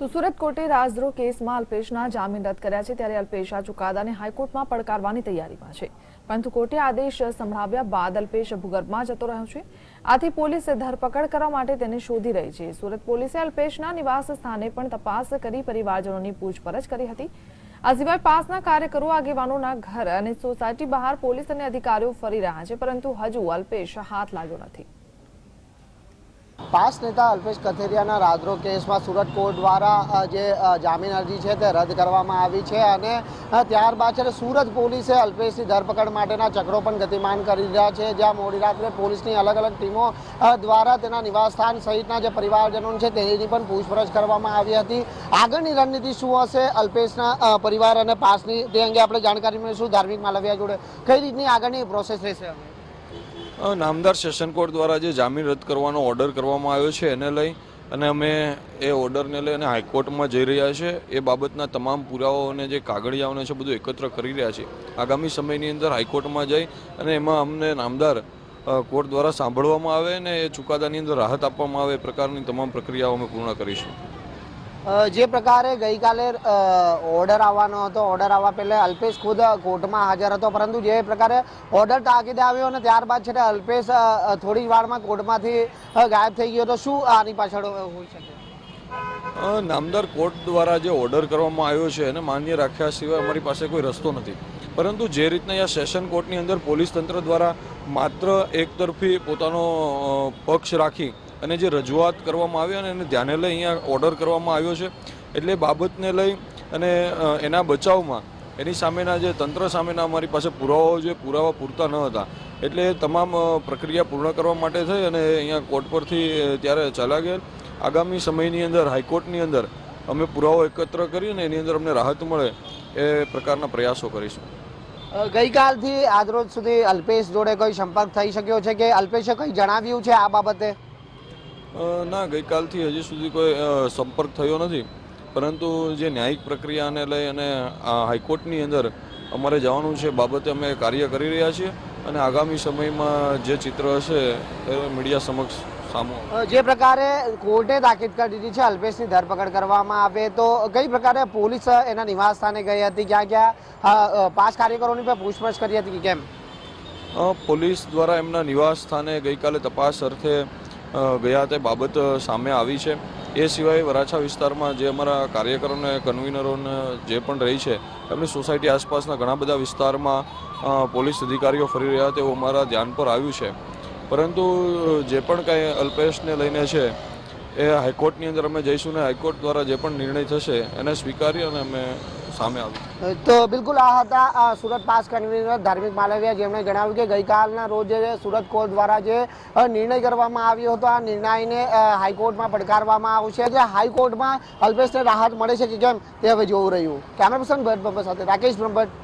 તો સુરત કોર્ટે રાજદ્રોહ કેસમાં અલ્પેશના જામીન રદ કર્યા છે ત્યારે અલ્પેશ આ ચુકાદાને હાઈકોર્ટમાં પડકારવાની તૈયારીમાં છે. પરંતુ કોર્ટે આદેશ સંભળાવ્યા બાદ અલ્પેશ ભૂગર્ભમાં જતો રહ્યો છે. આથી પોલીસે ધરપકડ કરવા માટે તેને શોધી રહી છે. સુરત પોલીસે અલ્પેશના નિવાસ સ્થાને પણ તપાસ કરી પરિવારજનોની પૂછપરછ કરી હતી. આ સિવાય પાસના કાર્યકરો, આગેવાનોના ઘર અને સોસાયટી બહાર પોલીસ અને અધિકારીઓ ફરી રહ્યા છે, પરંતુ હજુ અલ્પેશ હાથ લાગ્યો નથી. પાસ નેતા અલ્પેશ કથેરિયાના રાજદ્રોહ કેસમાં સુરત કોર્ટ દ્વારા જે જામીન અરજી છે તે રદ કરવામાં આવી છે અને ત્યારબાદ છે સુરત પોલીસે અલ્પેશની ધરપકડ માટેના ચક્રો પણ ગતિમાન કરી રહ્યા છે. જ્યાં મોડી રાત્રે પોલીસની અલગ અલગ ટીમો દ્વારા તેના નિવાસસ્થાન સહિતના જે પરિવારજનો છે તેની પણ પૂછપરછ કરવામાં આવી હતી. આગળની રણનીતિ શું હશે? અલ્પેશના પરિવાર અને પાસની તે અંગે આપણે જાણકારી મેળવીશું. ધાર્મિક માલવિયા જોડે કઈ રીતની આગળની પ્રોસેસ રહેશે નામદાર સેશન કોર્ટ દ્વારા જે જામીન રદ કરવાનો ઓર્ડર કરવામાં આવ્યો છે એને લઈ અને અમે એ ઓર્ડરને લઈ અને હાઈકોર્ટમાં જઈ રહ્યા છે. એ બાબતના તમામ પુરાવાઓ અને જે કાગળિયાઓને છે બધું એકત્ર કરી રહ્યા છે. આગામી સમયની અંદર હાઈકોર્ટમાં જઈ અને એમાં અમને નામદાર કોર્ટ દ્વારા સાંભળવામાં આવે અને એ ચુકાદાની અંદર રાહત આપવામાં આવે એ પ્રકારની તમામ પ્રક્રિયાઓ અમે પૂર્ણ કરીશું. જે પ્રકારે ગઈકાલે ઓર્ડર આવવાનો હતો ઓર્ડર આવવા પહેલાં અલ્પેશ ખુદ કોર્ટમાં હાજર હતો, પરંતુ જે પ્રકારે ઓર્ડર તાકીદે આવ્યો અને ત્યારબાદ છે તે અલ્પેશ થોડી વારમાં કોર્ટમાંથી ગાયબ થઈ ગયો તો શું આની પાછળ હોઈ શકે? નામદાર કોર્ટ દ્વારા જે ઓર્ડર કરવામાં આવ્યો છે એને માન્ય રાખ્યા સિવાય અમારી પાસે કોઈ રસ્તો નથી. પરંતુ જે રીતના અહીંયા સેશન કોર્ટની અંદર પોલીસ તંત્ર દ્વારા માત્ર એક તરફી પોતાનો પક્ષ રાખી અને જે રજૂઆત કરવામાં આવી અને એને ધ્યાને લઈ અહીંયા ઓર્ડર કરવામાં આવ્યો છે, એટલે બાબતને લઈ અને એના બચાવમાં એની સામેના જે તંત્ર સામેના અમારી પાસે પુરાવાઓ જે પુરાવા પૂરતા ન હતા. એટલે તમામ પ્રક્રિયા પૂર્ણ કરવા માટે થઈ અને અહીંયા કોર્ટ પરથી ત્યારે ચાલ્યા ગયેલ. આગામી સમયની અંદર, હાઈકોર્ટની અંદર અમે પુરાવો એકત્ર કરીને એની અંદર અમને રાહત મળે એ પ્રકારના પ્રયાસો કરીશું. ગઈકાલથી આજરોજ સુધી અલ્પેશ જોડે કોઈ સંપર્ક થઈ શક્યો છે કે અલ્પેશે કંઈ જણાવ્યું છે આ બાબતે? ના, ગઈકાલથી હજી સુધી કોઈ સંપર્ક થયો નથી. પરંતુ જે ન્યાયિક પ્રક્રિયાને લઈ અને હાઈકોર્ટની અંદર અમારે જવાનું છે, બાબતે અમે કાર્ય કરી રહ્યા છીએ. અને આગામી સમયમાં જે ચિત્ર હશે એ મીડિયા સમક્ષ સામું જે પ્રકારે કોર્ટે તાકીદ કરી દીધી છે અલ્પેશની ધરપકડ કરવામાં આવે તો કઈ પ્રકારે પોલીસ એના નિવાસ સ્થાને ગઈ હતી? ક્યાં ક્યાં અ, કાર્યકરોની પણ પૂછપરછ કરી હતી કે કેમ? પોલીસ દ્વારા એમના નિવાસ સ્થાને ગઈકાલે તપાસ અર્થે ગયા તે બાબત સામે આવી છે. એ સિવાય વરાછા વિસ્તારમાં જે અમારા કાર્યકરોને કન્વીનરોને જે પણ રહી છે, એમની સોસાયટી આસપાસના ઘણા બધા વિસ્તારમાં પોલીસ અધિકારીઓ ફરી રહ્યા તેવું અમારા ધ્યાન પર આવ્યું છે. પરંતુ જે પણ કાંઈ અલ્પેશને લઈને છે એ હાઈકોર્ટની અંદર અમે જઈશું ને હાઈકોર્ટ દ્વારા જે પણ નિર્ણય થશે એને સ્વીકારી અને અમે સામે આવીશું. તો બિલકુલ આ હતા સુરત પાસ કન્વીનર ધાર્મિક માલવિયા જેમણે જણાવ્યું કે ગઈકાલના રોજ સુરત કોર્ટ દ્વારા જે નિર્ણય કરવામાં આવ્યો હતો, આ નિર્ણયને હાઈકોર્ટમાં પડકારવામાં આવશે. જે હાઈકોર્ટમાં અલ્પેશને રાહત મળે છે કે કેમ, તે હવે જોવું રહ્યું. કેમેરા પર્સન ભગત સાથે રાકેશ બ્રહ્મભટ્ટ